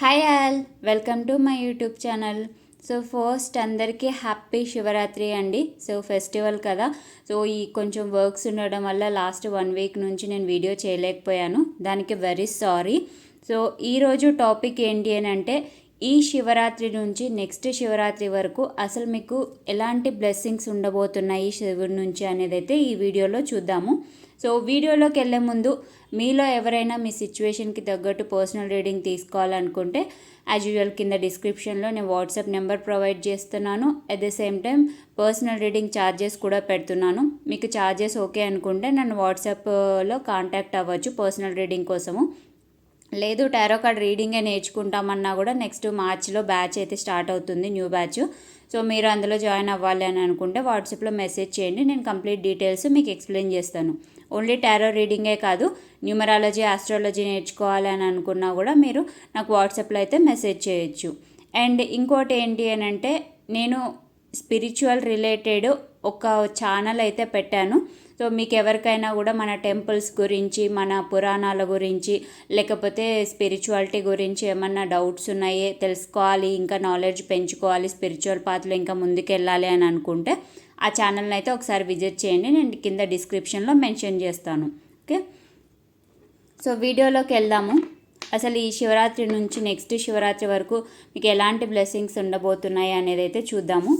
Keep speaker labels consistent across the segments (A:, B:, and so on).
A: Hi all welcome to my YouTube channel. So first అందరికీ happy Shivaratri అండి. So festival కదా. So ఈ కొంచెం వర్క్స్ ఉండడం వల్ల లాస్ట్ వన్ వీక్ నుంచి నేను వీడియో చేయలేకపోయాను. దానికి వెరీ సారీ. సో ఈరోజు టాపిక్ ఏంటి అని అంటే ఈ శివరాత్రి నుంచి నెక్స్ట్ శివరాత్రి వరకు అసలు మీకు ఎలాంటి బ్లెస్సింగ్స్ ఉండబోతున్నాయి శివుడి నుంచి అనేది అయితే ఈ వీడియోలో చూద్దాము. సో వీడియోలోకి వెళ్ళే ముందు మీలో ఎవరైనా మీ సిచ్యువేషన్కి తగ్గట్టు పర్సనల్ రీడింగ్ తీసుకోవాలనుకుంటే యాజ్ యూజువల్ కింద డిస్క్రిప్షన్లో నేను వాట్సాప్ నెంబర్ ప్రొవైడ్ చేస్తున్నాను. At the same time personal reading charges కూడా పెడుతున్నాను. మీకు ఛార్జెస్ ఓకే అనుకుంటే నన్ను వాట్సాప్లో కాంటాక్ట్ అవ్వచ్చు పర్సనల్ రీడింగ్ కోసము. లేదు టారో కార్డ్ రీడింగే నేర్చుకుంటామన్నా కూడా నెక్స్ట్ మార్చ్లో బ్యాచ్ అయితే స్టార్ట్ అవుతుంది న్యూ బ్యాచ్. సో మీరు అందులో జాయిన్ అవ్వాలి అని అనుకుంటే వాట్సాప్లో మెసేజ్ చేయండి నేను కంప్లీట్ డీటెయిల్స్ మీకు ఎక్స్ప్లెయిన్ చేస్తాను. ఓన్లీ టారో రీడింగే కాదు న్యూమరాలజీ ఆస్ట్రాలజీ నేర్చుకోవాలి అని అనుకున్నా కూడా మీరు నాకు వాట్సాప్లో అయితే మెసేజ్ చేయొచ్చు. అండ్ ఇంకోటి ఏంటి అని అంటే నేను స్పిరిచువల్ రిలేటెడ్ ఒక ఛానల్ అయితే పెట్టాను. సో మీకు ఎవరికైనా కూడా మన టెంపుల్స్ గురించి మన పురాణాల గురించి లేకపోతే స్పిరిచువాలిటీ గురించి ఏమన్నా డౌట్స్ ఉన్నాయే తెలుసుకోవాలి ఇంకా నాలెడ్జ్ పెంచుకోవాలి స్పిరిచువల్ పాత్రలో ఇంకా ముందుకెళ్ళాలి అని అనుకుంటే ఆ ఛానల్ని అయితే ఒకసారి విజిట్ చేయండి. నేను కింద డిస్క్రిప్షన్లో మెన్షన్ చేస్తాను. ఓకే? సో వీడియోలోకి వెళ్దాము. అసలు ఈ శివరాత్రి నుంచి నెక్స్ట్ శివరాత్రి వరకు మీకు ఎలాంటి బ్లెస్సింగ్స్ ఉండబోతున్నాయి అనేది అయితే చూద్దాము.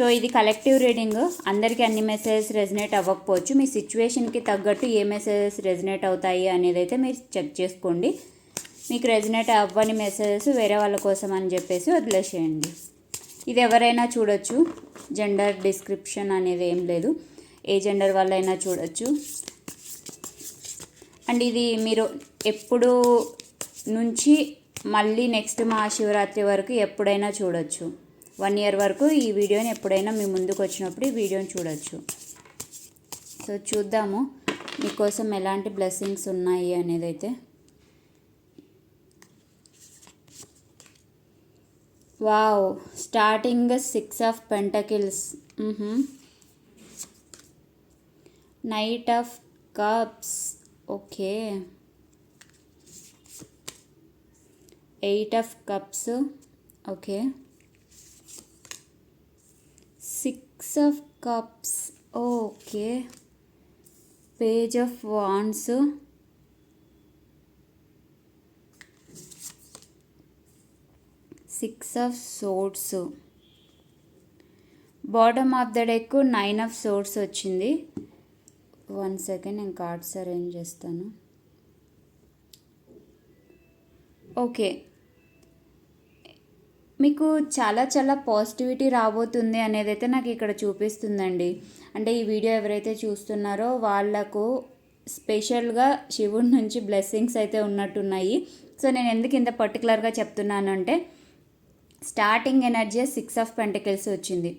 A: సో ఇది కలెక్టివ్ రీడింగ్ అందరికీ అన్ని మెసేజెస్ రెజినేట్ అవ్వకపోవచ్చు. మీ సిచ్యువేషన్కి తగ్గట్టు ఏ మెసేజెస్ రెజినేట్ అవుతాయి అనేది అయితే మీరు చెక్ చేసుకోండి. మీకు రెజినేట్ అవ్వని మెసేజెస్ వేరే వాళ్ళ కోసం అని చెప్పేసి వదిలేసేయండి. ఇది ఎవరైనా చూడొచ్చు. జెండర్ డిస్క్రిప్షన్ అనేది ఏం లేదు. ఏ జెండర్ వాళ్ళైనా చూడొచ్చు. అండ్ ఇది మీరు ఎప్పుడు నుంచి మళ్ళీ నెక్స్ట్ మహాశివరాత్రి వరకు ఎప్పుడైనా చూడొచ్చు. వన్ ఇయర్ వరకు ఈ వీడియోని ఎప్పుడైనా మీ ముందుకు వచ్చినప్పుడు ఈ వీడియోని చూడొచ్చు. సో చూద్దాము మీకోసం ఎలాంటి బ్లెస్సింగ్స్ ఉన్నాయి అనేది అయితే wow starting six of pentacles. Knight of cups. Okay. Eight of cups. Okay. Six of cups. Okay. Page of wands. Six of swords bottom of the deck nine of swords వచ్చింది. One second నేను cards arrange చేస్తాను. Okay. మీకు చాలా చాలా positivity రాబోతుంది అనేది అయితే నాకు ఇక్కడ చూపిస్తుందండి. అంటే ఈ వీడియో ఎవరైతే చూస్తున్నారో వాళ్ళకు స్పెషల్గా శివుడి నుంచి బ్లెస్సింగ్స్ అయితే ఉన్నట్టున్నాయి. సో నేను ఎందుకు ఇంత పర్టికులర్గా చెప్తున్నాను అంటే starting energy six of pentacles వచ్చింది.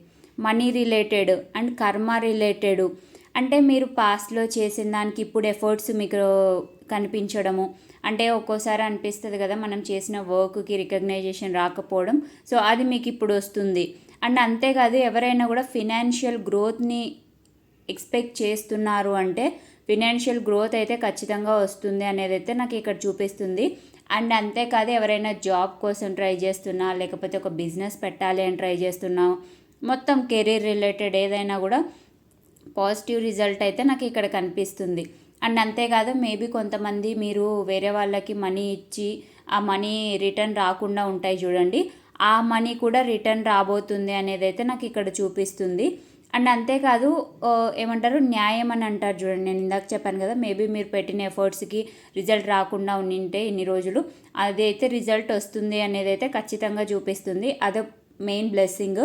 A: Money related and karma related అంటే మీరు పాస్ట్లో చేసిన దానికి ఇప్పుడు ఎఫర్ట్స్ మీకు కనిపించడము. అంటే ఒక్కోసారి అనిపిస్తుంది కదా మనం చేసిన వర్క్కి రికగ్నైజేషన్ రాకపోవడం. సో అది మీకు ఇప్పుడు వస్తుంది. అండ్ అంతేకాదు ఎవరైనా కూడా ఫినాన్షియల్ గ్రోత్ని ఎక్స్పెక్ట్ చేస్తున్నారు అంటే ఫినాన్షియల్ గ్రోత్ అయితే ఖచ్చితంగా వస్తుంది అనేది అయితే నాకు ఇక్కడ చూపిస్తుంది. అండ్ అంతేకాదు ఎవరైనా జాబ్ కోసం ట్రై చేస్తున్నా లేకపోతే ఒక బిజినెస్ పెట్టాలి అని ట్రై చేస్తున్నా మొత్తం కెరీర్ రిలేటెడ్ ఏదైనా కూడా పాజిటివ్ రిజల్ట్ అయితే నాకు ఇక్కడ కనిపిస్తుంది. అండ్ అంతేకాదు మేబీ కొంతమంది మీరు వేరే వాళ్ళకి మనీ ఇచ్చి ఆ మనీ రిటర్న్ రాకుండా ఉంటాయి చూడండి. ఆ మనీ కూడా రిటర్న్ రాబోతుంది అనేది అయితే నాకు ఇక్కడ చూపిస్తుంది. అండ్ అంతేకాదు ఏమంటారు? న్యాయం అని అంటారు చూడండి. నేను ఇందాక చెప్పాను కదా మేబీ మీరు పెట్టిన ఎఫర్ట్స్కి రిజల్ట్ రాకుండా ఉండింటే ఇన్ని రోజులు అదైతే రిజల్ట్ వస్తుంది అనేది అయితే ఖచ్చితంగా చూపిస్తుంది. అదే main blessing.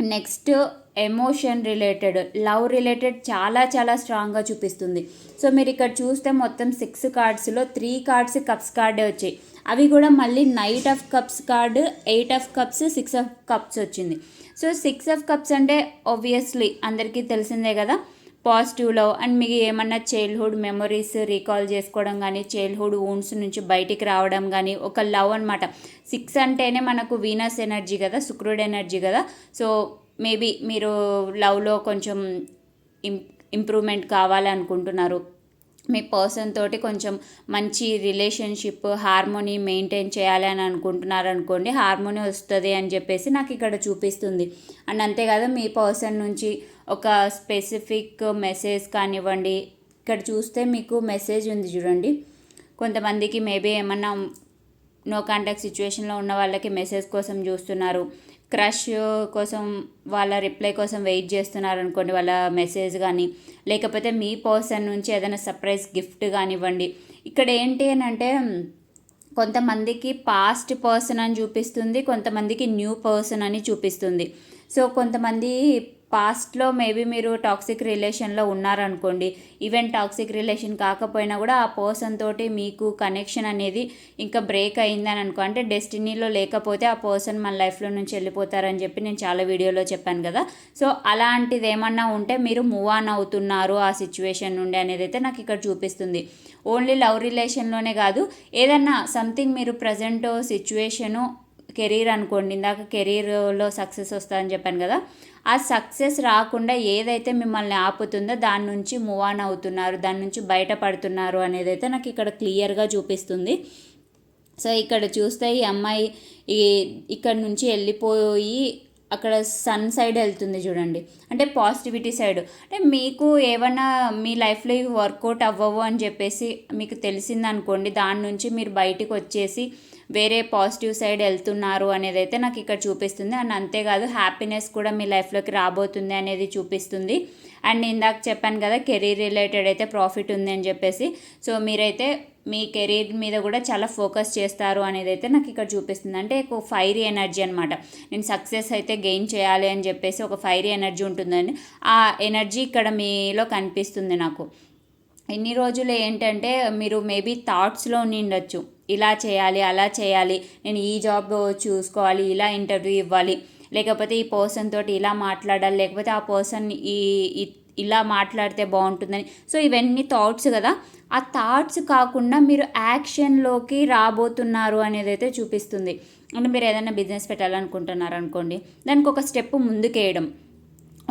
A: Next emotion related love related చాలా చాలా స్ట్రాంగ్గా చూపిస్తుంది. సో మీరు ఇక్కడ చూస్తే మొత్తం సిక్స్ కార్డ్స్లో త్రీ కార్డ్స్ కప్స్ కార్డే వచ్చాయి. అవి కూడా మళ్ళీ knight of cups card eight of cups six of cups వచ్చింది. సో సిక్స్ ఆఫ్ కప్స్ అంటే ఆబ్వియస్లీ అందరికీ తెలిసిందే కదా. పాజిటివ్ లవ్ అండ్ మీకు ఏమన్నా చైల్డ్హుడ్ మెమరీస్ రీకాల్ చేసుకోవడం కానీ చైల్డ్హుడ్ వూన్స్ నుంచి బయటికి రావడం కానీ ఒక లవ్ అనమాట సిక్స్ అంటేనే మనకు వీనస్ ఎనర్జీ కదా శుక్రుడు ఎనర్జీ కదా. సో మేబీ మీరు లవ్లో కొంచెం ఇం ఇంప్రూవ్మెంట్ కావాలనుకుంటున్నారు. మీ పర్సన్ తోటి కొంచెం మంచి రిలేషన్షిప్ హార్మోనీ మెయింటైన్ చేయాలని అనుకుంటున్నారు అనుకోండి హార్మోనీ వస్తుంది అని చెప్పేసి నాకు ఇక్కడ చూపిస్తుంది. అండ్ అంతేకాదు మీ పర్సన్ నుంచి ఒక స్పెసిఫిక్ మెసేజ్ కానివ్వండి. ఇక్కడ చూస్తే మీకు మెసేజ్ ఉంది చూడండి. కొంతమందికి మేబీ ఏమన్నా నో కాంటాక్ట్ సిచ్యువేషన్లో ఉన్న వాళ్ళకి మెసేజ్ కోసం చూస్తున్నారు. క్రష్ కోసం వాళ్ళ రిప్లై కోసం వెయిట్ చేస్తున్నారు అనుకోండి వాళ్ళ మెసేజ్ కానీ లేకపోతే మీ పర్సన్ నుంచి ఏదైనా సర్ప్రైజ్ గిఫ్ట్ కానివ్వండి. ఇక్కడ ఏంటి అని అంటే కొంతమందికి పాస్ట్ పర్సన్ అని చూపిస్తుంది కొంతమందికి న్యూ పర్సన్ అని చూపిస్తుంది. సో కొంతమంది పాస్ట్లో మేబీ మీరు టాక్సిక్ రిలేషన్లో ఉన్నారనుకోండి. ఈవెన్ టాక్సిక్ రిలేషన్ కాకపోయినా కూడా ఆ పర్సన్ తోటి మీకు కనెక్షన్ అనేది ఇంకా బ్రేక్ అయిందని అనుకో అంటే డెస్టినీలో లేకపోతే ఆ పర్సన్ మన లైఫ్లో నుంచి వెళ్ళిపోతారని చెప్పి నేను చాలా వీడియోలో చెప్పాను కదా. సో అలాంటిది ఏమన్నా ఉంటే మీరు మూవ్ ఆన్ అవుతున్నారు ఆ సిచ్యువేషన్ నుండి అనేది అయితే నాకు ఇక్కడ చూపిస్తుంది. ఓన్లీ లవ్ రిలేషన్లోనే కాదు ఏదన్నా సంథింగ్ మీరు ప్రజెంట్ సిచ్యువేషను కెరీర్ అనుకోండి ఇందాక కెరీర్లో సక్సెస్ వస్తుందని చెప్పాను కదా. ఆ సక్సెస్ రాకుండా ఏదైతే మిమ్మల్ని ఆపుతుందో దాని నుంచి మూవ్ ఆన్ అవుతున్నారు దాని నుంచి బయటపడుతున్నారు అనేది అయితే నాకు ఇక్కడ క్లియర్గా చూపిస్తుంది. సో ఇక్కడ చూస్తే ఈ అమ్మాయి ఈ ఇక్కడ నుంచి వెళ్ళిపోయి అక్కడ సన్ సైడ్ వెళ్తుంది చూడండి. అంటే పాజిటివిటీ సైడ్. అంటే మీకు ఏమన్నా మీ లైఫ్లో ఇవి వర్కౌట్ అవ్వవు అని చెప్పేసి మీకు తెలిసిందనుకోండి దాని నుంచి మీరు బయటికి వచ్చేసి వేరే పాజిటివ్ సైడ్ వెళ్తున్నారు అనేది అయితే నాకు ఇక్కడ చూపిస్తుంది. అండ్ అంతేకాదు హ్యాపీనెస్ కూడా మీ లైఫ్లోకి రాబోతుంది అనేది చూపిస్తుంది. అండ్ ఇందాక చెప్పాను కదా కెరీర్ రిలేటెడ్ అయితే ప్రాఫిట్ ఉంది అని చెప్పేసి. సో మీరైతే మీ కెరీర్ మీద కూడా చాలా ఫోకస్ చేస్తారు అనేది అయితే నాకు ఇక్కడ చూపిస్తుంది. అంటే ఒక ఫైరీ ఎనర్జీ అనమాట నేను సక్సెస్ అయితే గెయిన్ చేయాలి అని చెప్పేసి ఒక ఫైరీ ఎనర్జీ ఉంటుందండి. ఆ ఎనర్జీ ఇక్కడ మీలో కనిపిస్తుంది నాకు. ఎన్ని రోజులు ఏంటంటే మీరు మేబీ థాట్స్లో నిండొచ్చు ఇలా చేయాలి అలా చేయాలి నేను ఈ జాబ్ చూసుకోవాలి ఇలా ఇంటర్వ్యూ ఇవ్వాలి. లేకపోతే ఈ పర్సన్ తోటి ఇలా మాట్లాడాలి లేకపోతే ఆ పర్సన్ ఈ ఇలా మాట్లాడితే బాగుంటుందని. సో ఇవన్నీ థాట్స్ కదా. ఆ థాట్స్ కాకుండా మీరు యాక్షన్లోకి రాబోతున్నారు అనేది అయితే చూపిస్తుంది. అంటే మీరు ఏదైనా బిజినెస్ పెట్టాలనుకుంటున్నారు అనుకోండి దానికి ఒక స్టెప్ ముందుకేయడం.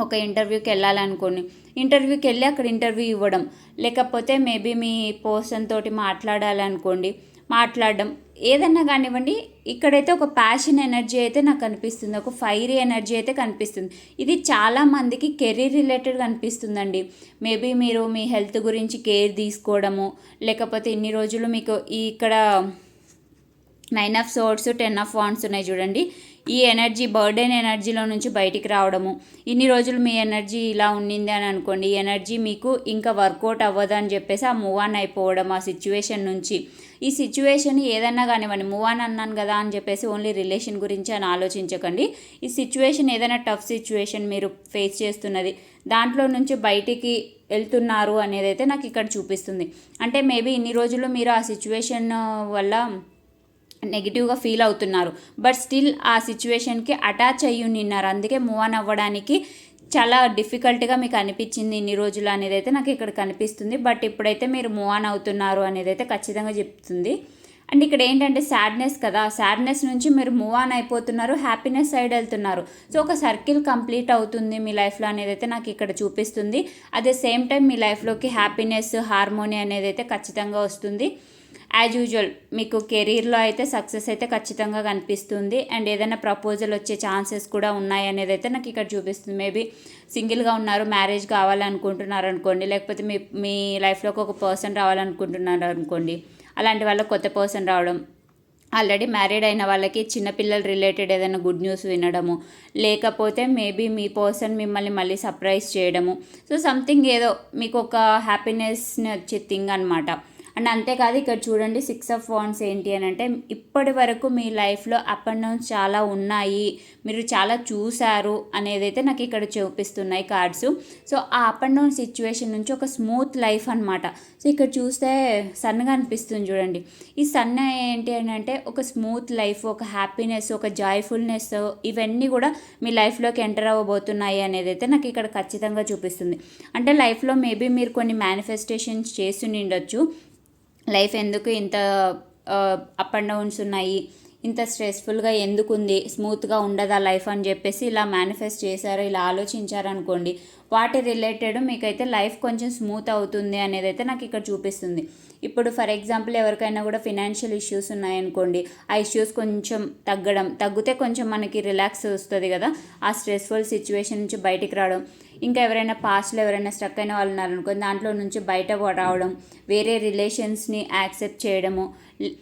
A: ఒక ఇంటర్వ్యూకి వెళ్ళాలనుకోండి ఇంటర్వ్యూకి వెళ్ళి అక్కడ ఇంటర్వ్యూ ఇవ్వడం. లేకపోతే మేబీ మీ పర్సన్ తోటి మాట్లాడాలనుకోండి మాట్లాడడం. ఏదన్నా కానివ్వండి ఇక్కడైతే ఒక ప్యాషన్ ఎనర్జీ అయితే నాకు కనిపిస్తుంది ఒక ఫైరీ ఎనర్జీ అయితే కనిపిస్తుంది. ఇది చాలామందికి కెరీర్ రిలేటెడ్ కనిపిస్తుందండి. మేబీ మీరు మీ హెల్త్ గురించి కేర్ తీసుకోవడము లేకపోతే ఇన్ని రోజులు మీకు ఈ ఇక్కడ nine of swords ten of wands ఉన్నాయి చూడండి. ఈ ఎనర్జీ బర్డెన్ ఎనర్జీలో నుంచి బయటికి రావడము. ఇన్ని రోజులు మీ ఎనర్జీ ఇలా ఉండింది అని అనుకోండి ఈ ఎనర్జీ మీకు ఇంకా వర్కౌట్ అవ్వదు అని చెప్పేసి ఆ మూవ్ ఆన్ అయిపోవడం ఆ సిచ్యువేషన్ నుంచి ఈ సిచ్యువేషన్ ఏదన్నా కానివ్వండి మూవ్ అని అన్నాను కదా అని చెప్పేసి ఓన్లీ రిలేషన్ గురించి అని ఆలోచించకండి. ఈ సిచ్యువేషన్ ఏదైనా టఫ్ సిచ్యువేషన్ మీరు ఫేస్ చేస్తున్నది దాంట్లో నుంచి బయటికి వెళ్తున్నారు అనేది అయితే నాకు ఇక్కడ చూపిస్తుంది. అంటే మేబీ ఇన్ని రోజులు మీరు ఆ సిచ్యువేషన్ వల్ల నెగిటివ్గా ఫీల్ అవుతున్నారు. బట్ స్టిల్ ఆ సిచ్యువేషన్కి అటాచ్ అయ్యి ఉన్నారు. అందుకే మూవ్ ఆన్ అవ్వడానికి చాలా డిఫికల్ట్గా మీకు అనిపించింది ఇన్ని రోజులు అనేది అయితే నాకు ఇక్కడ కనిపిస్తుంది. బట్ ఇప్పుడైతే మీరు మూవ్ ఆన్ అవుతున్నారు అనేది అయితే ఖచ్చితంగా చెప్తుంది. అండ్ ఇక్కడ ఏంటంటే సాడ్నెస్ కదా. సాడ్నెస్ నుంచి మీరు మూవ్ ఆన్ అయిపోతున్నారు హ్యాపీనెస్ సైడ్ వెళ్తున్నారు. సో ఒక సర్కిల్ కంప్లీట్ అవుతుంది మీ లైఫ్లో అనేది అయితే నాకు ఇక్కడ చూపిస్తుంది. అదే సేమ్ టైం మీ లైఫ్లోకి హ్యాపీనెస్ హార్మోని అనేది అయితే ఖచ్చితంగా వస్తుంది. యాజ్ యూజువల్ మీకు కెరీర్లో అయితే సక్సెస్ అయితే ఖచ్చితంగా కనిపిస్తుంది. అండ్ ఏదైనా ప్రపోజల్ వచ్చే ఛాన్సెస్ కూడా ఉన్నాయి అనేది అయితే నాకు ఇక్కడ చూపిస్తుంది. మేబీ సింగిల్గా ఉన్నారు మ్యారేజ్ కావాలనుకుంటున్నారు అనుకోండి లేకపోతే మీ మీ లైఫ్లోకి ఒక పర్సన్ రావాలనుకుంటున్నారు అనుకోండి అలాంటి వాళ్ళకి కొత్త పర్సన్ రావడం ఆల్రెడీ మ్యారీడ్ అయిన వాళ్ళకి చిన్నపిల్లల రిలేటెడ్ ఏదైనా గుడ్ న్యూస్ వినడము లేకపోతే మేబీ మీ పర్సన్ మిమ్మల్ని మళ్ళీ సర్ప్రైజ్ చేయడము. సో సంథింగ్ ఏదో మీకు ఒక హ్యాపీనెస్ని వచ్చే థింగ్ అనమాట అండ్ అంతేకాదు ఇక్కడ చూడండి సిక్స్ ఆఫ్ వాన్స్ ఏంటి అని అంటే ఇప్పటి వరకు మీ లైఫ్లో అప్ అండ్ డౌన్స్ చాలా ఉన్నాయి మీరు చాలా చూశారు అనేది అయితే నాకు ఇక్కడ చూపిస్తున్నాయి కార్డ్స్ సో ఆ అప్ అండ్ డౌన్ సిచ్యువేషన్ నుంచి ఒక స్మూత్ లైఫ్ అనమాట సో ఇక్కడ చూస్తే సన్గా అనిపిస్తుంది చూడండి. ఈ సన్న ఏంటి అని అంటే ఒక స్మూత్ లైఫ్ ఒక హ్యాపీనెస్ ఒక జాయ్ఫుల్నెస్ ఇవన్నీ కూడా మీ లైఫ్లోకి ఎంటర్ అవ్వబోతున్నాయి అనేది అయితే నాకు ఇక్కడ ఖచ్చితంగా చూపిస్తుంది. అంటే లైఫ్లో మేబీ మీరు కొన్ని మేనిఫెస్టేషన్స్ చేసి ఉండొచ్చు. లైఫ్ ఎందుకు ఇంత అప్ అండ్ డౌన్స్ ఉన్నాయి ఇంత స్ట్రెస్ఫుల్గా ఎందుకుంది స్మూత్గా ఉండదా లైఫ్ అని చెప్పేసి ఇలా మేనిఫెస్ట్ చేశారు ఇలా ఆలోచించారు అనుకోండి వాటి రిలేటెడ్ మీకైతే లైఫ్ కొంచెం స్మూత్ అవుతుంది అనేది అయితే నాకు ఇక్కడ చూపిస్తుంది. ఇప్పుడు ఫర్ ఎగ్జాంపుల్ ఎవరికైనా కూడా ఫినాన్షియల్ ఇష్యూస్ ఉన్నాయనుకోండి ఆ ఇష్యూస్ కొంచెం తగ్గడం తగ్గితే కొంచెం మనకి రిలాక్స్ వస్తుంది కదా ఆ స్ట్రెస్ఫుల్ సిచ్యువేషన్ నుంచి బయటికి రావడం ఇంకా ఎవరైనా పాస్ట్లో ఎవరైనా స్ట్రక్ అయిన వాళ్ళు ఉన్నారనుకోండి దాంట్లో నుంచి బయట రావడం వేరే రిలేషన్స్ని యాక్సెప్ట్ చేయడము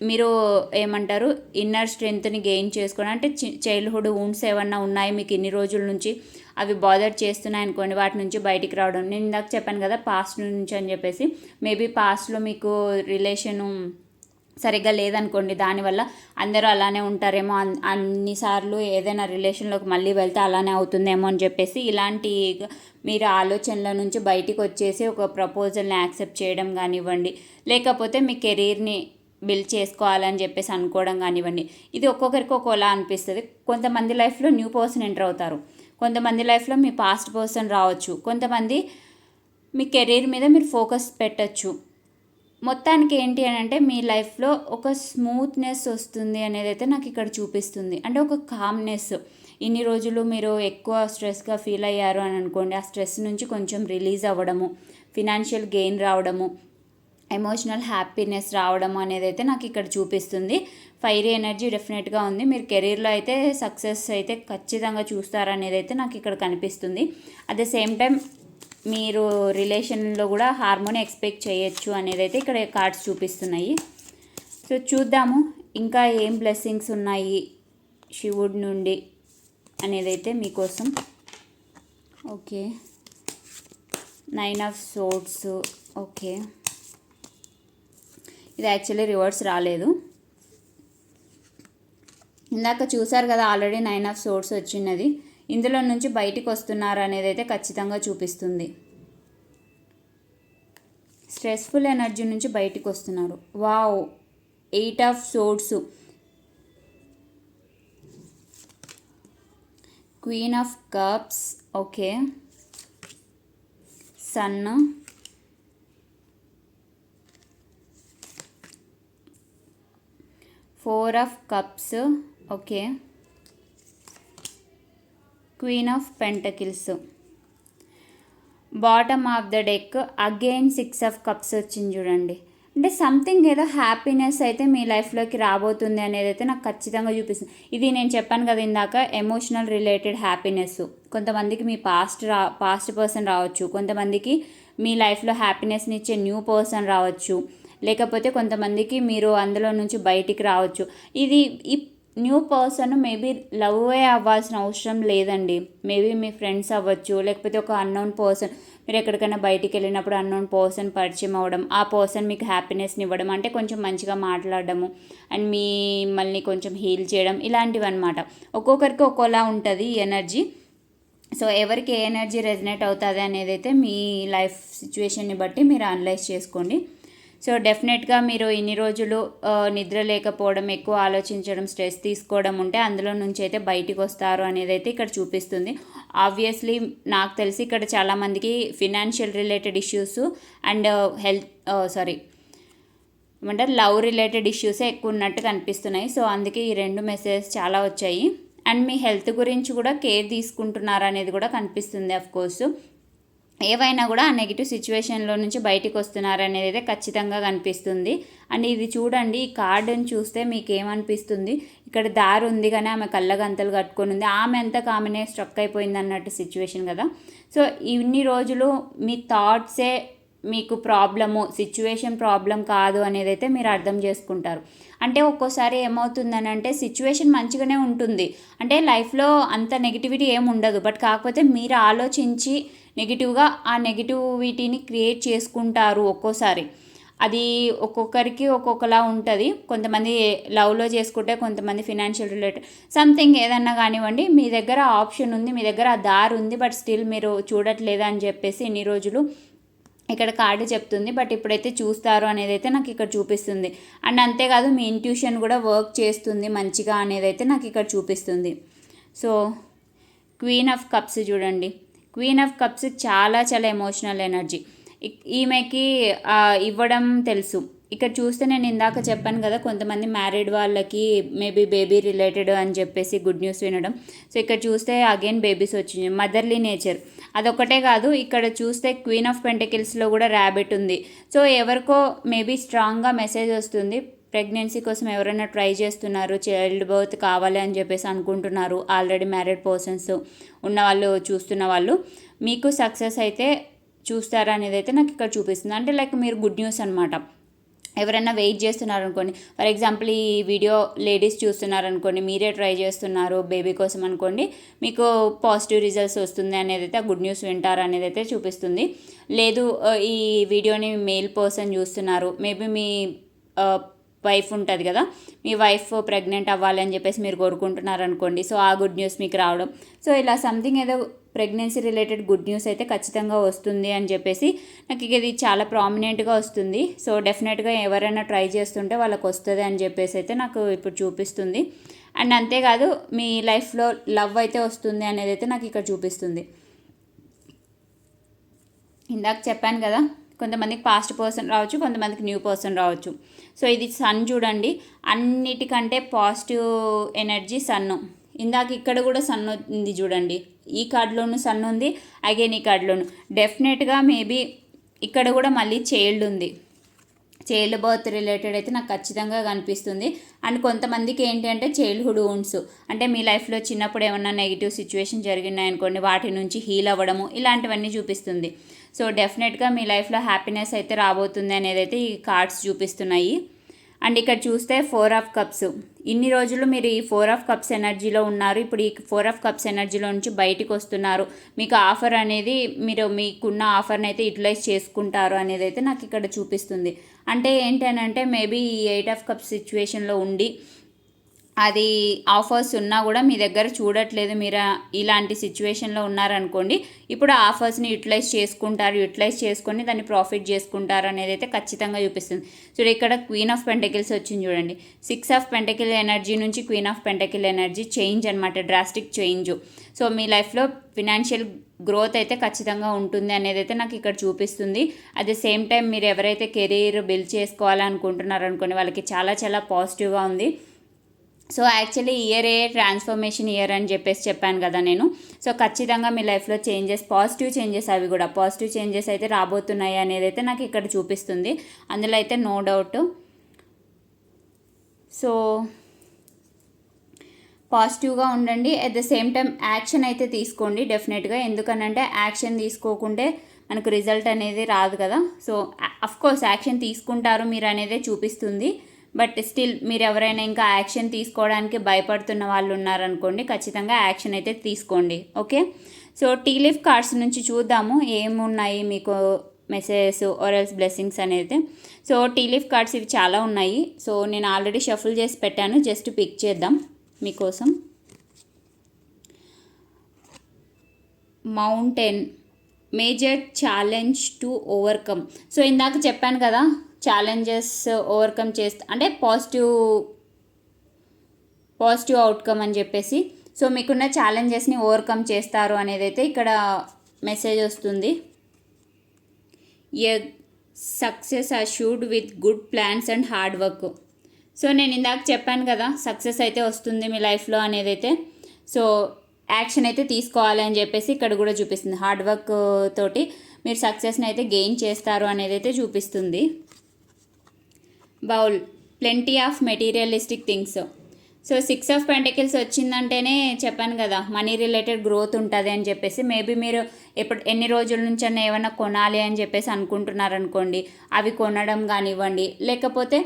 A: మీరు ఏమంటారు ఇన్నర్ స్ట్రెంగ్త్ని గెయిన్ చేసుకోవడం అంటే చైల్డ్హుడ్ వూండ్స్ ఏమన్నా ఉన్నాయి మీకు ఇన్ని రోజుల నుంచి అవి బాదర్ చేస్తున్నాయి అనుకోండి వాటి నుంచి బయటికి రావడం. నేను ఇందాక చెప్పాను కదా పాస్ట్ నుంచి అని చెప్పేసి మేబీ పాస్ట్లో మీకు రిలేషను సరిగ్గా లేదనుకోండి దానివల్ల అందరూ అలానే ఉంటారేమో అన్నిసార్లు ఏదైనా రిలేషన్లోకి మళ్ళీ వెళ్తే అలానే అవుతుందేమో అని చెప్పేసి ఇలాంటి మీరు ఆలోచనల నుంచి బయటికి వచ్చేసి ఒక ప్రపోజల్ని యాక్సెప్ట్ చేయడం కానివ్వండి లేకపోతే మీ కెరీర్ని బిల్డ్ చేసుకోవాలని చెప్పేసి అనుకోవడం కానివ్వండి ఇది ఒక్కొక్కరికి ఒక్కోలా అనిపిస్తుంది. కొంతమంది లైఫ్లో న్యూ పర్సన్ ఎంటర్ అవుతారు కొంతమంది లైఫ్లో మీ పాస్ట్ పర్సన్ రావచ్చు కొంతమంది మీ కెరీర్ మీద మీరు ఫోకస్ పెట్టచ్చు. మొత్తానికి ఏంటి అని అంటే మీ లైఫ్లో ఒక స్మూత్నెస్ వస్తుంది అనేది అయితే నాకు ఇక్కడ చూపిస్తుంది. అంటే ఒక కామ్నెస్. ఇన్ని రోజులు మీరు ఎక్కువ స్ట్రెస్గా ఫీల్ అయ్యారు అని అనుకోండి ఆ స్ట్రెస్ నుంచి కొంచెం రిలీజ్ అవ్వడము ఫినాన్షియల్ గెయిన్ రావడము ఎమోషనల్ హ్యాపీనెస్ రావడం అనేది అయితే నాకు ఇక్కడ చూపిస్తుంది. ఫైరీ ఎనర్జీ డెఫినెట్గా ఉంది. మీరు కెరీర్లో అయితే సక్సెస్ అయితే ఖచ్చితంగా చూస్తారనేది అయితే నాకు ఇక్కడ కనిపిస్తుంది. అట్ ద సేమ్ టైం మీరు రిలేషన్లో కూడా హార్మోని ఎక్స్పెక్ట్ చేయొచ్చు అనేది అయితే ఇక్కడ కార్డ్స్ చూపిస్తున్నాయి. సో చూద్దాము. ఇంకా ఏం బ్లెస్సింగ్స్ ఉన్నాయి శివుడి నుండి అనేది అయితే మీకోసం. Okay. Nine of swords okay. ఇది యాక్చువల్లీ రివర్స్ రాలేదు. ఇందాక చూసారు కదా ఆల్రెడీ నైన్ ఆఫ్ సోర్స్ వచ్చినది. ఇందులో నుంచి బయటికి వస్తున్నారు అనేది అయితే ఖచ్చితంగా చూపిస్తుంది. స్ట్రెస్ఫుల్ ఎనర్జీ నుంచి బయటికి వస్తున్నారు. Wow! Eight of swords queen of cups. Okay. Sun. Four of cups. Okay. Queen of pentacles. Bottom of the deck again six of cups వచ్చింది చూడండి. అంటే సంథింగ్ ఏదో హ్యాపీనెస్ అయితే మీ లైఫ్లోకి రాబోతుంది అనేది అయితే నాకు ఖచ్చితంగా చూపిస్తుంది. ఇది నేను చెప్పాను కదా ఇందాక ఎమోషనల్ రిలేటెడ్ హ్యాపీనెస్. కొంతమందికి మీ పాస్ట్ రా పాస్ట్ పర్సన్ రావచ్చు. కొంతమందికి మీ లైఫ్లో హ్యాపీనెస్ని ఇచ్చే న్యూ పర్సన్ రావచ్చు. లేకపోతే కొంతమందికి మీరు అందులో నుంచి బయటికి రావచ్చు. ఇది ఈ న్యూ పర్సన్ మేబీ లవ్వే అవ్వాల్సిన అవసరం లేదండి. మేబీ మీ ఫ్రెండ్స్ అవ్వచ్చు లేకపోతే ఒక అన్నోన్ పర్సన్. మీరు ఎక్కడికైనా బయటికి వెళ్ళినప్పుడు అన్నోన్ పర్సన్ పరిచయం అవ్వడం ఆ పర్సన్ మీకు హ్యాపీనెస్ని ఇవ్వడం అంటే కొంచెం మంచిగా మాట్లాడడము అండ్ మిమ్మల్ని కొంచెం హీల్ చేయడం ఇలాంటివి అనమాట ఒక్కొక్కరికి ఒక్కోలా ఉంటుంది ఈ ఎనర్జీ. సో ఎవరికి ఏ ఎనర్జీ రెజినేట్ అవుతుంది అనేది అయితే మీ లైఫ్ సిచ్యువేషన్ని బట్టి మీరు అనలైజ్ చేసుకోండి. సో డెఫినెట్గా మీరు ఇన్ని రోజులు నిద్ర లేకపోవడం ఎక్కువ ఆలోచించడం స్ట్రెస్ తీసుకోవడం ఉంటే అందులో నుంచి అయితే బయటికి వస్తారు అనేది అయితే ఇక్కడ చూపిస్తుంది. ఆబ్వియస్లీ నాకు తెలిసి ఇక్కడ చాలామందికి financial related issues and health sorry ఏమంటారు? లవ్ రిలేటెడ్ ఇష్యూసే ఎక్కువ ఉన్నట్టు కనిపిస్తున్నాయి. సో అందుకే ఈ రెండు మెసేజెస్ చాలా వచ్చాయి. అండ్ మీ హెల్త్ గురించి కూడా కేర్ తీసుకుంటున్నారనేది కూడా కనిపిస్తుంది అఫ్ కోర్సు ఏవైనా కూడా ఆ నెగిటివ్ సిచ్యువేషన్లో నుంచి బయటికి వస్తున్నారు అనేది అయితే ఖచ్చితంగా కనిపిస్తుంది. అండ్ ఇది చూడండి ఈ కార్డుని చూస్తే మీకు ఏమనిపిస్తుంది ఇక్కడ దారి ఉంది కానీ ఆమె కళ్ళగంతలు కట్టుకొని ఉంది. ఆమె ఎంత కామెనే స్ట్రక్ అయిపోయింది అన్నట్టు సిచ్యువేషన్ కదా. సో ఇన్ని రోజులు మీ థాట్సే మీకు ప్రాబ్లము సిచ్యువేషన్ ప్రాబ్లం కాదు అనేది అయితే మీరు అర్థం చేసుకుంటారు. అంటే ఒక్కోసారి ఏమవుతుందని అంటే సిచ్యువేషన్ మంచిగానే ఉంటుంది. అంటే లైఫ్లో అంత నెగిటివిటీ ఏమి ఉండదు బట్ కాకపోతే మీరు ఆలోచించి నెగిటివ్గా ఆ నెగిటివిటీని క్రియేట్ చేసుకుంటారు ఒక్కోసారి. అది ఒక్కొక్కరికి ఒక్కొక్కలా ఉంటుంది. కొంతమంది లవ్లో చేసుకుంటే కొంతమంది ఫినాన్షియల్ రిలేటెడ్. సంథింగ్ ఏదన్నా కానివ్వండి మీ దగ్గర ఆప్షన్ ఉంది మీ దగ్గర ఆ దారి ఉంది బట్ స్టిల్ మీరు చూడట్లేదు అని చెప్పేసి ఇన్ని రోజులు ఇక్కడ కార్డు చెప్తుంది. బట్ ఇప్పుడైతే చూస్తారు అనేది అయితే నాకు ఇక్కడ చూపిస్తుంది. అండ్ అంతేకాదు మీ ఇంట్యూషన్ కూడా వర్క్ చేస్తుంది మంచిగా అనేది అయితే నాకు ఇక్కడ చూపిస్తుంది. సో క్వీన్ ఆఫ్ కప్స్ చూడండి. క్వీన్ ఆఫ్ కప్స్ చాలా చాలా ఎమోషనల్ ఎనర్జీ ఈమెకి ఇవ్వడం తెలుసు. ఇక్కడ చూస్తే నేను ఇందాక చెప్పాను కదా కొంతమంది మ్యారీడ్ వాళ్ళకి మేబీ బేబీ రిలేటెడ్ అని చెప్పేసి గుడ్ న్యూస్ వినడం. సో ఇక్కడ చూస్తే అగైన్ బేబీస్ వచ్చింది మదర్లీ నేచర్ అదొకటే కాదు ఇక్కడ చూస్తే క్వీన్ ఆఫ్ పెంటకిల్స్లో కూడా ర్యాబిట్ ఉంది. సో ఎవరికో మేబీ స్ట్రాంగ్గా మెసేజ్ వస్తుంది. ప్రెగ్నెన్సీ కోసం ఎవరైనా ట్రై చేస్తున్నారు చైల్డ్ బర్త్ కావాలి అని చెప్పేసి అనుకుంటున్నారు ఆల్రెడీ మ్యారీడ్ పర్సన్స్ ఉన్న వాళ్ళు చూస్తున్న వాళ్ళు మీకు సక్సెస్ అయితే చూస్తారా అనేది అయితే నాకు ఇక్కడ చూపిస్తుంది. అంటే లైక్ మీరు గుడ్ న్యూస్ అనమాట ఎవరైనా వెయిట్ చేస్తున్నారు అనుకోండి ఫర్ ఎగ్జాంపుల్ ఈ వీడియో లేడీస్ చూస్తున్నారు అనుకోండి మీరే ట్రై చేస్తున్నారు బేబీ కోసం అనుకోండి మీకు పాజిటివ్ రిజల్ట్స్ వస్తుంది అనేది అయితే గుడ్ న్యూస్ వింటారు అనేది అయితే చూపిస్తుంది. లేదు ఈ వీడియోని మేల్ పర్సన్ చూస్తున్నారు మేబీ మీ వైఫ్ ఉంటుంది కదా మీ వైఫ్ ప్రెగ్నెంట్ అవ్వాలి అని చెప్పేసి మీరు కోరుకుంటున్నారు అనుకోండి సో ఆ గుడ్ న్యూస్ మీకు రావడం. సో ఇలా సంథింగ్ ఏదో ప్రెగ్నెన్సీ రిలేటెడ్ గుడ్ న్యూస్ అయితే ఖచ్చితంగా వస్తుంది అని చెప్పేసి నాకు ఇక ఇది చాలా ప్రామినెంట్గా వస్తుంది. సో డెఫినెట్గా ఎవరైనా ట్రై చేస్తుంటే వాళ్ళకి వస్తుంది అని చెప్పేసి అయితే నాకు ఇప్పుడు చూపిస్తుంది. అండ్ అంతేకాదు మీ లైఫ్లో లవ్ అయితే వస్తుంది అనేది అయితే నాకు ఇక్కడ చూపిస్తుంది. ఇందాక చెప్పాను కదా కొంతమందికి పాస్ట్ పర్సన్ రావచ్చు కొంతమందికి న్యూ పర్సన్ రావచ్చు. సో ఇది సన్ చూడండి. అన్నిటికంటే పాజిటివ్ ఎనర్జీ సన్ను ఇందాక ఇక్కడ కూడా సన్ ఉంది చూడండి. ఈ కార్డులోను సన్ ఉంది అగైన్ ఈ కార్డులోను డెఫినెట్గా మేబీ ఇక్కడ కూడా మళ్ళీ చైల్డ్ ఉంది. చైల్డ్ బర్త్ రిలేటెడ్ అయితే నాకు ఖచ్చితంగా కనిపిస్తుంది. అండ్ కొంతమందికి ఏంటి అంటే చైల్డ్హుడ్ wounds అంటే మీ లైఫ్లో చిన్నప్పుడు ఏమన్నా నెగిటివ్ సిచ్యువేషన్ జరిగినాయనుకోండి వాటి నుంచి హీల్ అవ్వడము ఇలాంటివన్నీ చూపిస్తుంది. సో డెఫినెట్గా మీ లైఫ్లో హ్యాపీనెస్ అయితే రాబోతుంది అనేది అయితే ఈ కార్డ్స్ చూపిస్తున్నాయి. అండ్ ఇక్కడ చూస్తే ఫోర్ ఆఫ్ కప్స్. ఇన్ని రోజులు మీరు ఈ ఫోర్ ఆఫ్ కప్స్ ఎనర్జీలో ఉన్నారు. ఇప్పుడు ఈ ఫోర్ ఆఫ్ కప్స్ ఎనర్జీలో నుంచి బయటికి వస్తున్నారు. మీకు ఆఫర్ అనేది మీరు మీకున్న ఆఫర్ని అయితే యూటిలైజ్ చేసుకుంటారు అనేది అయితే నాకు ఇక్కడ చూపిస్తుంది. అంటే ఏంటనంటే మేబీ ఈ ఎయిట్ ఆఫ్ కప్ సిచ్యువేషన్లో ఉండి అది ఆఫర్స్ ఉన్నా కూడా మీ దగ్గర చూడట్లేదు మీరు ఇలాంటి సిచ్యువేషన్లో ఉన్నారనుకోండి ఇప్పుడు ఆ ఆఫర్స్ని యూటిలైజ్ చేసుకుంటారు యూటిలైజ్ చేసుకొని దాన్ని ప్రాఫిట్ చేసుకుంటారు అనేది అయితే ఖచ్చితంగా చూపిస్తుంది. చూడ ఇక్కడ క్వీన్ ఆఫ్ పెంటకిల్స్ వచ్చింది చూడండి. సిక్స్ ఆఫ్ పెంటకిల్ ఎనర్జీ నుంచి queen of pentacle energy change అనమాట డ్రాస్టిక్ చేంజ్. సో మీ లైఫ్లో ఫినాన్షియల్ గ్రోత్ అయితే ఖచ్చితంగా ఉంటుంది అనేది అయితే నాకు ఇక్కడ చూపిస్తుంది. అట్ ద సేమ్ టైం మీరు ఎవరైతే కెరీర్ బిల్డ్ చేసుకోవాలనుకుంటున్నారో అనుకోండి వాళ్ళకి చాలా చాలా పాజిటివ్గా ఉంది. So actually year a transformation year అని చెప్పేసి చెప్పాను కదా నేను. సో ఖచ్చితంగా మీ లైఫ్లో చేంజెస్ పాజిటివ్ చేంజెస్ అవి కూడా పాజిటివ్ చేంజెస్ అయితే రాబోతున్నాయి అనేది అయితే నాకు ఇక్కడ చూపిస్తుంది. అందులో అయితే నో డౌట్ సో పాజిటివ్గా ఉండండి. At the same time action అయితే తీసుకోండి. డెఫినెట్గా ఎందుకనంటే యాక్షన్ తీసుకోకుంటే మనకు రిజల్ట్ అనేది రాదు కదా. సో అఫ్ కోర్స్ యాక్షన్ తీసుకుంటారు మీరు అనేదే చూపిస్తుంది. బట్ స్టిల్ మీరు ఎవరైనా ఇంకా యాక్షన్ తీసుకోవడానికి భయపడుతున్న వాళ్ళు ఉన్నారనుకోండి ఖచ్చితంగా యాక్షన్ అయితే తీసుకోండి. Okay so tea leaf cards నుంచి చూద్దాము. ఏమున్నాయి మీకు మెసేజెస్ ఆర్ఎల్స్ బ్లెస్సింగ్స్ అనేది. సో టీ లీఫ్ కార్డ్స్ ఇవి చాలా ఉన్నాయి. సో నేను ఆల్రెడీ షఫుల్ చేసి పెట్టాను. జస్ట్ పిక్ చేద్దాం. మీకోసం. Mountain major challenge to overcome so ఇందాక చెప్పాను కదా ఛాలెంజెస్ ఓవర్కమ్ చేస్తా అంటే పాజిటివ్ పాజిటివ్ అవుట్కమ్ అని చెప్పేసి. సో మీకున్న ఛాలెంజెస్ని ఓవర్కమ్ చేస్తారు అనేది అయితే ఇక్కడ మెసేజ్ వస్తుంది. A success assured with good plans and hard work so నేను ఇందాక చెప్పాను కదా సక్సెస్ అయితే వస్తుంది మీ లైఫ్లో అనేది అయితే సో యాక్షన్ అయితే తీసుకోవాలి అని చెప్పేసి ఇక్కడ కూడా చూపిస్తుంది. హార్డ్ వర్క్ తోటి మీరు సక్సెస్ని అయితే గెయిన్ చేస్తారు అనేది అయితే చూపిస్తుంది. Bowl plenty of materialistic things. So six of pentacles వచ్చిందంటేనే చెప్పాను కదా మనీ రిలేటెడ్ గ్రోత్ ఉంటుంది అని చెప్పేసి. మేబీ మీరు ఎప్పుడు ఎన్ని రోజుల నుంచి అన్న ఏమైనా కొనాలి అని చెప్పేసి అనుకుంటున్నారనుకోండి అవి కొనడం కానివ్వండి లేకపోతే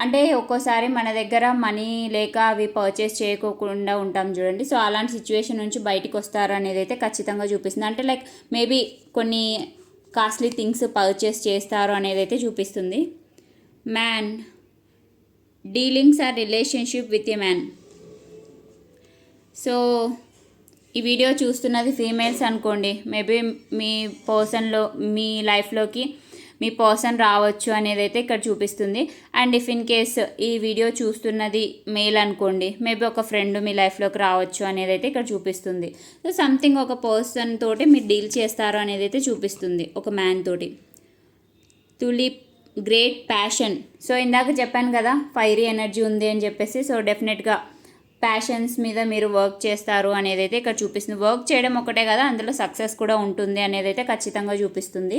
A: అంటే ఒక్కోసారి మన దగ్గర మనీ లేక అవి పర్చేస్ చేయకోకుండా ఉంటాం చూడండి. సో అలాంటి సిచ్యువేషన్ నుంచి బయటకు వస్తారు అనేది అయితే ఖచ్చితంగా చూపిస్తుంది. అంటే లైక్ మేబీ కొన్ని కాస్ట్లీ థింగ్స్ పర్చేస్ చేస్తారు అనేది అయితే చూపిస్తుంది. Man dealings or relationship with a man so ఈ వీడియో చూస్తున్నది ఫీమేల్స్ అనుకోండి. మేబీ మీ పర్సన్లో మీ లైఫ్లోకి మీ పర్సన్ రావచ్చు అనేది అయితే ఇక్కడ చూపిస్తుంది. అండ్ ఇఫ్ ఇన్ కేస్ ఈ వీడియో చూస్తున్నది మేల్ అనుకోండి మేబీ ఒక ఫ్రెండ్ మీ లైఫ్లోకి రావచ్చు అనేది అయితే ఇక్కడ చూపిస్తుంది. సో సంథింగ్ ఒక పర్సన్ తోటి మీరు డీల్ చేస్తారు అనేది అయితే చూపిస్తుంది ఒక మ్యాన్ తోటి. తులిప్ గ్రేట్ ప్యాషన్ సో ఇందాక చెప్పాను కదా ఫైరీ ఎనర్జీ ఉంది అని చెప్పేసి సో డెఫినెట్గా ప్యాషన్స్ మీద మీరు వర్క్ చేస్తారు అనేది అయితే ఇక్కడ చూపిస్తుంది. వర్క్ చేయడం ఒకటే కదా అందులో సక్సెస్ కూడా ఉంటుంది అనేది అయితే ఖచ్చితంగా చూపిస్తుంది.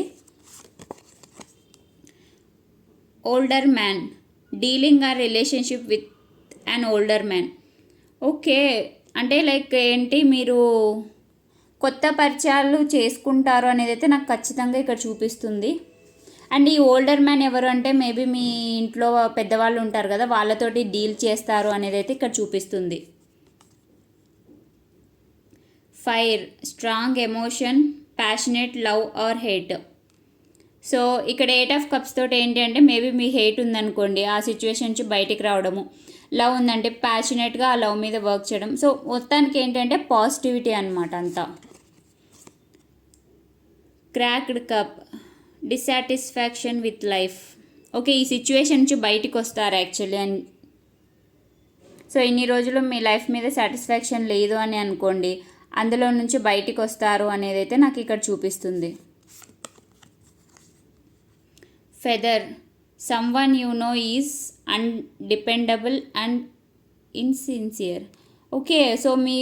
A: Older man dealing or relationship with an older man okay అంటే లైక్ ఏంటి మీరు కొత్త పరిచయాలు చేసుకుంటారు అనేది అయితే నాకు ఖచ్చితంగా ఇక్కడ చూపిస్తుంది. అండ్ ఈ ఓల్డర్ మ్యాన్ ఎవరు అంటే మేబీ మీ ఇంట్లో పెద్దవాళ్ళు ఉంటారు కదా వాళ్ళతోటి డీల్ చేస్తారు అనేది అయితే ఇక్కడ చూపిస్తుంది. Fire strong emotion passionate love or hate so ఇక్కడ ఎయిట్ ఆఫ్ కప్స్ తోటి ఏంటి అంటే మేబీ మీ హేట్ ఉందనుకోండి ఆ సిచ్యువేషన్ నుంచి బయటికి రావడము. లవ్ ఉందంటే ప్యాషనేట్గా ఆ లవ్ మీద వర్క్ చేయడం. సో మొత్తానికి ఏంటంటే పాజిటివిటీ అనమాట అంతా. Cracked cup dissatisfaction with life okay ఈ సిచ్యువేషన్ నుంచి బయటకు వస్తారు యాక్చువల్లీ అండ్ సో ఇన్ని రోజులు మీ లైఫ్ మీద సాటిస్ఫాక్షన్ లేదు అని అనుకోండి అందులో నుంచి బయటికి వస్తారు అనేది అయితే నాకు ఇక్కడ చూపిస్తుంది. Feather someone you know is undependable and insincere okay so మీ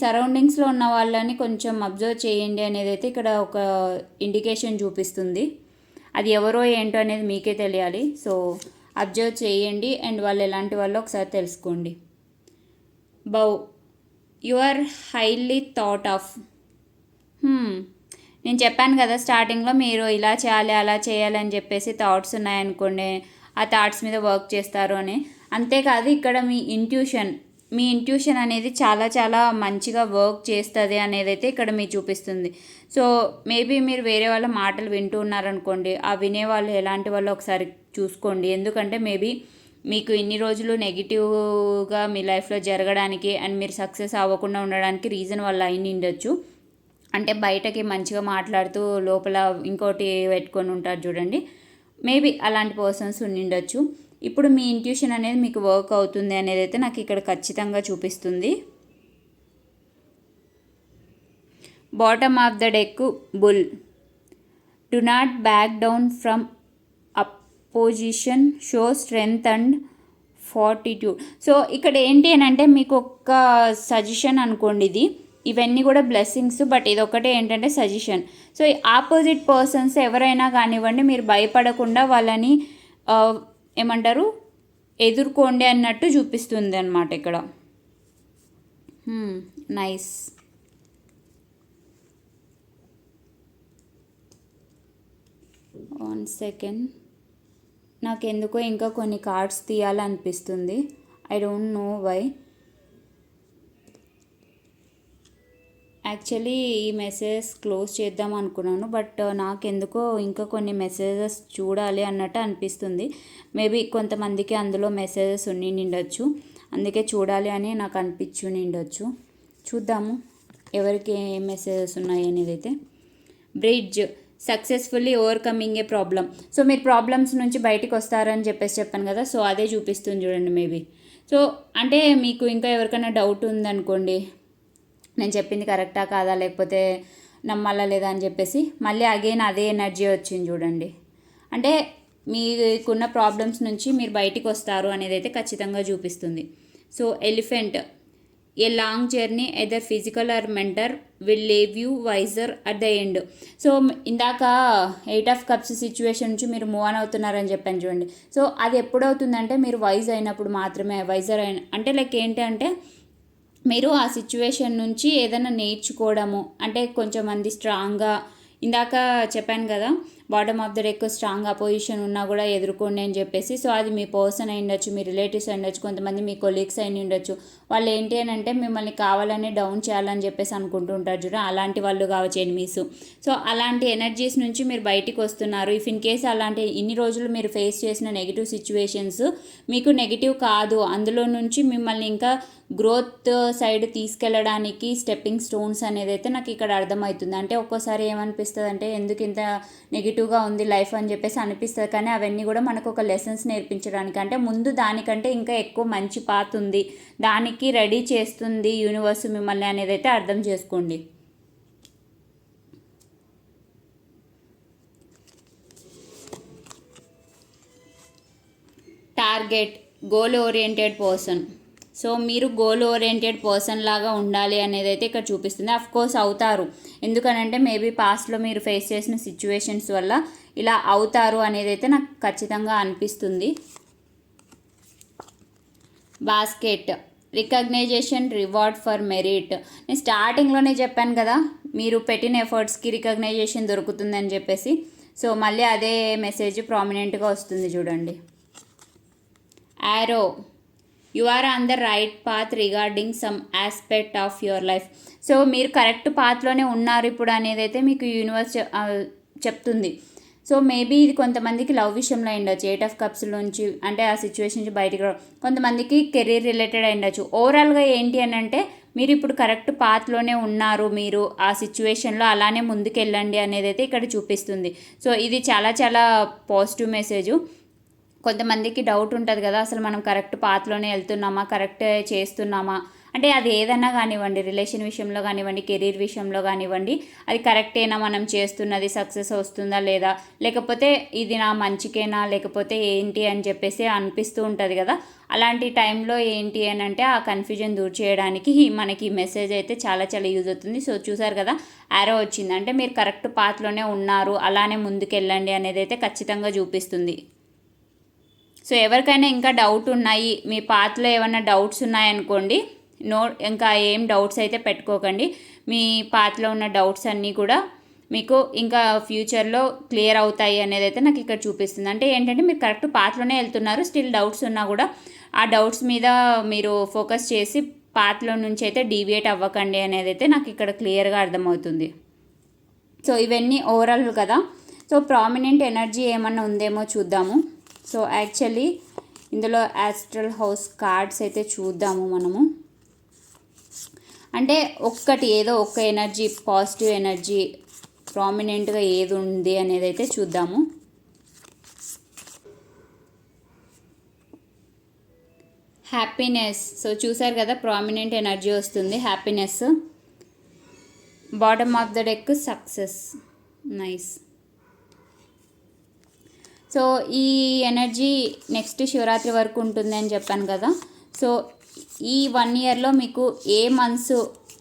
A: సరౌండింగ్స్లో ఉన్న వాళ్ళని కొంచెం అబ్జర్వ్ చేయండి అనేది అయితే ఇక్కడ ఒక ఇండికేషన్ చూపిస్తుంది. అది ఎవరో ఏంటో అనేది మీకే తెలియాలి. సో అబ్జర్వ్ చేయండి అండ్ వాళ్ళు ఎలాంటి వాళ్ళు ఒకసారి తెలుసుకోండి. Bow you are highly thought of నేను చెప్పాను కదా స్టార్టింగ్లో మీరు ఇలా చేయాలి అలా చేయాలి అని చెప్పేసి థాట్స్ ఉన్నాయనుకోండి ఆ థాట్స్ మీద వర్క్ చేస్తారు అని. అంతేకాదు ఇక్కడ మీ ఇంట్యూషన్ మీ ఇంట్యూషన్ అనేది చాలా చాలా మంచిగా వర్క్ చేస్తుంది అనేది అయితే ఇక్కడ మీ చూపిస్తుంది. సో మేబీ మీరు వేరే వాళ్ళ మాటలు వింటూ ఉన్నారనుకోండి ఆ వినేవాళ్ళు ఎలాంటి వాళ్ళు ఒకసారి చూసుకోండి. ఎందుకంటే మేబీ మీకు ఇన్ని రోజులు నెగిటివ్గా మీ లైఫ్లో జరగడానికి అండ్ మీరు సక్సెస్ అవ్వకుండా ఉండడానికి రీజన్ వాళ్ళు అయిన ఉండొచ్చు అంటే బయటకి మంచిగా మాట్లాడుతూ లోపల ఇంకోటి పెట్టుకొని ఉంటారు చూడండి. మేబీ అలాంటి పర్సన్స్ ఉండిండొచ్చు. ఇప్పుడు మీ ఇంట్యూషన్ అనేది మీకు వర్క్ అవుతుంది అనేది అయితే నాకు ఇక్కడ ఖచ్చితంగా చూపిస్తుంది. Bottom of the deck bull do not back down from opposition show strength and fortitude so ఇక్కడ ఏంటి అని అంటే మీకు ఒక సజెషన్ అనుకోండి ఇది. ఇవన్నీ కూడా బ్లెస్సింగ్స్ బట్ ఇది ఏంటంటే సజెషన్ సో ఆపోజిట్ పర్సన్స్ ఎవరైనా కానివ్వండి మీరు భయపడకుండా వాళ్ళని ఏమంటారు ఎదుర్కోండి అన్నట్టు చూపిస్తుంది అనమాట ఇక్కడ. నైస్ వన్ సెకండ్ నాకు ఎందుకో ఇంకా కొన్ని cards తీయాలనిపిస్తుంది. I don't know why actually ఈ మెసేజెస్ క్లోజ్ చేద్దాం అనుకున్నాను బట్ uh, నాకెందుకో ఇంకా కొన్ని మెసేజెస్ చూడాలి అన్నట్టు అనిపిస్తుంది. మేబీ కొంతమందికి అందులో మెసేజెస్ ఉండి నిండొచ్చు. అందుకే చూడాలి అని నాకు అనిపించు నిండొచ్చు. చూద్దాము ఎవరికి ఏ మెసేజెస్ ఉన్నాయి అనేది అయితే bridge successfully overcoming a problem so మీరు ప్రాబ్లమ్స్ నుంచి బయటకు వస్తారని చెప్పేసి చెప్పాను కదా సో అదే చూపిస్తుంది చూడండి మేబీ సో అంటే మీకు ఇంకా ఎవరికైనా డౌట్ ఉందనుకోండి నేను చెప్పింది కరెక్టా కాదా లేకపోతే నమ్మాలా లేదా అని చెప్పేసి మళ్ళీ అగైన్ అదే ఎనర్జీ వచ్చింది చూడండి. అంటే మీకున్న ప్రాబ్లమ్స్ నుంచి మీరు బయటికి వస్తారు అనేది అయితే ఖచ్చితంగా చూపిస్తుంది. So elephant a long journey either physical or mentor will leave you wiser at the end. So ఇందాక ఎయిట్ ఆఫ్ కప్స్ సిచ్యువేషన్ నుంచి మీరు మూవ్ ఆన్ అవుతున్నారని చెప్పాను చూడండి. సో అది ఎప్పుడవుతుందంటే మీరు వైజ్ అయినప్పుడు మాత్రమే వైజర్ అయిన అంటే లైక్ ఏంటి అంటే మీరు ఆ సిచ్యువేషన్ నుంచి ఏదైనా నేర్చుకోవడము అంటే కొంచెం మంది స్ట్రాంగ్గా ఇందాక చెప్పాను కదా bottom of the deck strong opposition ఉన్నా కూడా ఎదుర్కోండి అని చెప్పేసి సో అది మీ పర్సన్ అయి ఉండొచ్చు మీ రిలేటివ్స్ అయి ఉండొచ్చు కొంతమంది మీ కొలీగ్స్ అయి ఉండొచ్చు. వాళ్ళు ఏంటి అని అంటే మిమ్మల్ని కావాలని డౌన్ చేయాలని చెప్పేసి అనుకుంటుంటారు చూడ అలాంటి వాళ్ళు కావచ్చు ఎనిమీస్ సో అలాంటి ఎనర్జీస్ నుంచి మీరు బయటికి వస్తున్నారు. ఇఫ్ ఇన్ కేస్ అలాంటి ఇన్ని రోజులు మీరు ఫేస్ చేసిన నెగిటివ్ సిచ్యువేషన్స్ మీకు నెగిటివ్ కాదు అందులో నుంచి మిమ్మల్ని ఇంకా గ్రోత్ సైడ్ తీసుకెళ్ళడానికి స్టెప్పింగ్ స్టోన్స్ అనేది అయితే నాకు ఇక్కడ అర్థమవుతుంది. అంటే ఒక్కోసారి ఏమనిపిస్తుంది అంటే ఎందుకు ఇంత నెగిటివ్గా ఉంది లైఫ్? అని చెప్పేసి అనిపిస్తుంది. కానీ అవన్నీ కూడా మనకు ఒక లెసన్స్ నేర్పించడానికి. అంటే ముందు దానికంటే ఇంకా ఎక్కువ మంచి పాత్ ఉంది. దానికి రెడీ చేస్తుంది యూనివర్స్ మిమ్మల్ని అనేది అయితే అర్థం చేసుకోండి. Target goal oriented person. So మీరు గోల్ ఓరియంటెడ్ పర్సన్ లాగా ఉండాలి అనేది అయితే ఇక్కడ చూపిస్తుంది. అఫ్ కోర్స్ అవుతారు. ఎందుకనంటే మేబీ పాస్ట్లో మీరు ఫేస్ చేసిన సిచ్యువేషన్స్ వల్ల ఇలా అవుతారు అనేది అయితే నాకు ఖచ్చితంగా అనిపిస్తుంది. Basket recognition reward for merit నేను స్టార్టింగ్లోనే చెప్పాను కదా మీరు పెట్టిన ఎఫర్ట్స్కి రికగ్నైజేషన్ దొరుకుతుందని చెప్పేసి. సో మళ్ళీ అదే మెసేజ్ ప్రామినెంట్గా వస్తుంది చూడండి. Arrow you are on the right path regarding some aspect of your life. So మీరు కరెక్ట్ పాత్లోనే ఉన్నారు ఇప్పుడు అనేది అయితే మీకు యూనివర్స్ చెప్తుంది. సో మేబీ ఇది కొంతమందికి లవ్ విషయంలో ఉండొచ్చు ఎయిట్ ఆఫ్ కప్స్ నుంచి అంటే ఆ సిచ్యువేషన్ నుంచి బయటకు రావడం. కొంతమందికి కెరీర్ రిలేటెడ్ ఉండొచ్చు ఓవరాల్గా ఏంటి అని అంటే మీరు ఇప్పుడు కరెక్ట్ పాత్లోనే ఉన్నారు మీరు ఆ సిచ్యువేషన్లో అలానే ముందుకెళ్ళండి అనేది అయితే ఇక్కడ చూపిస్తుంది. సో ఇది చాలా చాలా పాజిటివ్ మెసేజ్. కొంతమందికి డౌట్ ఉంటుంది కదా అసలు మనం కరెక్ట్ పాత్లోనే వెళ్తున్నామా కరెక్ట్ చేస్తున్నామా? అంటే అది ఏదైనా కానివ్వండి రిలేషన్ విషయంలో కానివ్వండి కెరీర్ విషయంలో కానివ్వండి అది కరెక్టేనా మనం చేస్తున్నది సక్సెస్ వస్తుందా లేదా? లేకపోతే ఇది నా మంచికేనా లేకపోతే ఏంటి అని చెప్పేసి అనిపిస్తూ ఉంటుంది కదా. అలాంటి టైంలో ఏంటి అని అంటే ఆ కన్ఫ్యూజన్ దూర్ చేయడానికి మనకి ఈ మెసేజ్ అయితే చాలా చాలా యూజ్ అవుతుంది. సో చూసారు కదా యారో వచ్చింది. అంటే మీరు కరెక్ట్ పాత్లోనే ఉన్నారు అలానే ముందుకెళ్ళండి అనేది అయితే ఖచ్చితంగా చూపిస్తుంది. సో ఎవరికైనా ఇంకా డౌట్ ఉన్నాయి మీ పాత్రలో ఏమైనా డౌట్స్ ఉన్నాయనుకోండి నో ఇంకా ఏం డౌట్స్ అయితే పెట్టుకోకండి. మీ పాత్రలో ఉన్న డౌట్స్ అన్నీ కూడా మీకు ఇంకా ఫ్యూచర్లో క్లియర్ అవుతాయి అనేది అయితే నాకు ఇక్కడ చూపిస్తుంది. అంటే ఏంటంటే మీరు కరెక్ట్ పాత్రలోనే వెళ్తున్నారు స్టిల్ డౌట్స్ ఉన్నా కూడా ఆ డౌట్స్ మీద మీరు ఫోకస్ చేసి పాత్రలో నుంచి అయితే డీవియేట్ అవ్వకండి అనేది అయితే నాకు ఇక్కడ క్లియర్గా అర్థమవుతుంది. సో ఇవన్నీ ఓవరాల్ కదా. సో ప్రామినెంట్ ఎనర్జీ ఏమన్నా ఉందేమో చూద్దాము. సో యాక్చువల్లీ ఇందులో యాస్ట్రల్ హౌస్ కార్డ్స్ అయితే చూద్దాము మనము. అంటే ఒక్కటి ఏదో ఒక్క ఎనర్జీ పాజిటివ్ ఎనర్జీ ప్రామినెంట్గా ఏది ఉంది అనేది అయితే చూద్దాము. హ్యాపీనెస్ సో చూసారు కదా ప్రామినెంట్ ఎనర్జీ వస్తుంది. Happiness bottom of the deck success nice so ఈ ఎనర్జీ నెక్స్ట్ శివరాత్రి వరకు ఉంటుంది అని చెప్పాను కదా. సో ఈ వన్ ఇయర్లో మీకు ఏ మంత్స్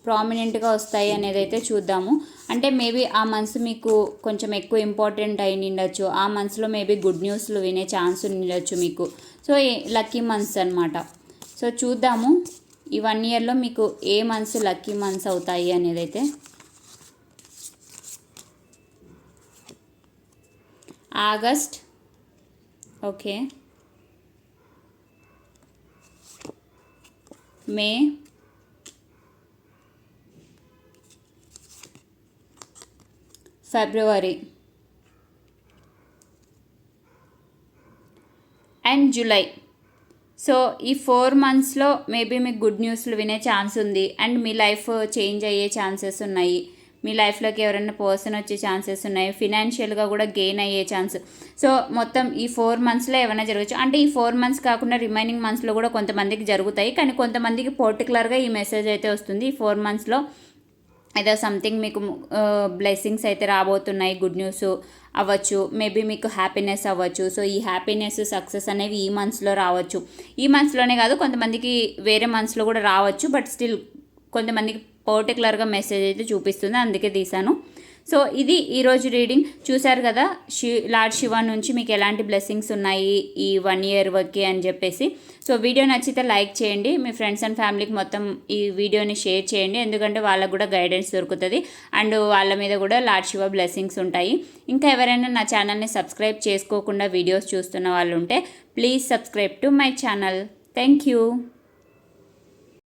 A: ప్రామినెంట్గా వస్తాయి అనేది అయితే చూద్దాము. అంటే మేబీ ఆ మంత్స్ మీకు కొంచెం ఎక్కువ ఇంపార్టెంట్ అయి ఉండొచ్చు ఆ మంత్స్లో మేబీ గుడ్ న్యూస్లు వినే ఛాన్స్ ఉండొచ్చు మీకు. సో లక్కీ మంత్స్ అనమాట సో చూద్దాము. ఈ వన్ ఇయర్లో మీకు ఏ మంత్స్ లక్కీ మంత్స్ అవుతాయి అనేది అయితే. August okay. May. February. And July. So ఈ ఫోర్ మంత్స్లో మేబీ మీకు గుడ్ న్యూస్లు వినే ఛాన్స్ ఉంది. అండ్ మీ లైఫ్ చేంజ్ అయ్యే ఛాన్సెస్ ఉన్నాయి. మీ లైఫ్లోకి ఎవరైనా పర్సన్ వచ్చే ఛాన్సెస్ ఉన్నాయి ఫినాన్షియల్గా కూడా గెయిన్ అయ్యే ఛాన్స్. సో మొత్తం ఈ ఫోర్ మంత్స్లో ఏమైనా జరగచ్చు. అంటే ఈ ఫోర్ మంత్స్ కాకుండా రిమైనింగ్ మంత్స్లో కూడా కొంతమందికి జరుగుతాయి. కానీ కొంతమందికి పర్టికులర్గా ఈ మెసేజ్ అయితే వస్తుంది. ఈ ఫోర్ మంత్స్లో ఏదో సంథింగ్ మీకు బ్లెస్సింగ్స్ అయితే రాబోతున్నాయి. గుడ్ న్యూస్ అవ్వచ్చు. మేబీ మీకు హ్యాపీనెస్ అవ్వచ్చు. సో ఈ హ్యాపీనెస్ సక్సెస్ అనేవి ఈ మంత్స్లో రావచ్చు. ఈ మంత్స్లోనే కాదు కొంతమందికి వేరే మంత్స్లో కూడా రావచ్చు. బట్ స్టిల్ కొంతమందికి పర్టికులర్గా మెసేజ్ అయితే చూపిస్తుంది. అందుకే తీశాను. సో ఇది ఈరోజు రీడింగ్. చూశారు కదా శి లార్డ్ శివ నుంచి మీకు ఎలాంటి బ్లెస్సింగ్స్ ఉన్నాయి ఈ వన్ ఇయర్ వరకు అని చెప్పేసి. సో వీడియో నచ్చితే లైక్ చేయండి. మీ ఫ్రెండ్స్ అండ్ ఫ్యామిలీకి మొత్తం ఈ వీడియోని షేర్ చేయండి. ఎందుకంటే వాళ్ళకు కూడా గైడెన్స్ దొరుకుతుంది. అండ్ వాళ్ళ మీద కూడా లార్డ్ శివ బ్లెస్సింగ్స్ ఉంటాయి. ఇంకా ఎవరైనా నా ఛానల్ని సబ్స్క్రైబ్ చేసుకోకుండా వీడియోస్ చూస్తున్న వాళ్ళు ఉంటే please subscribe to my channel. Thank you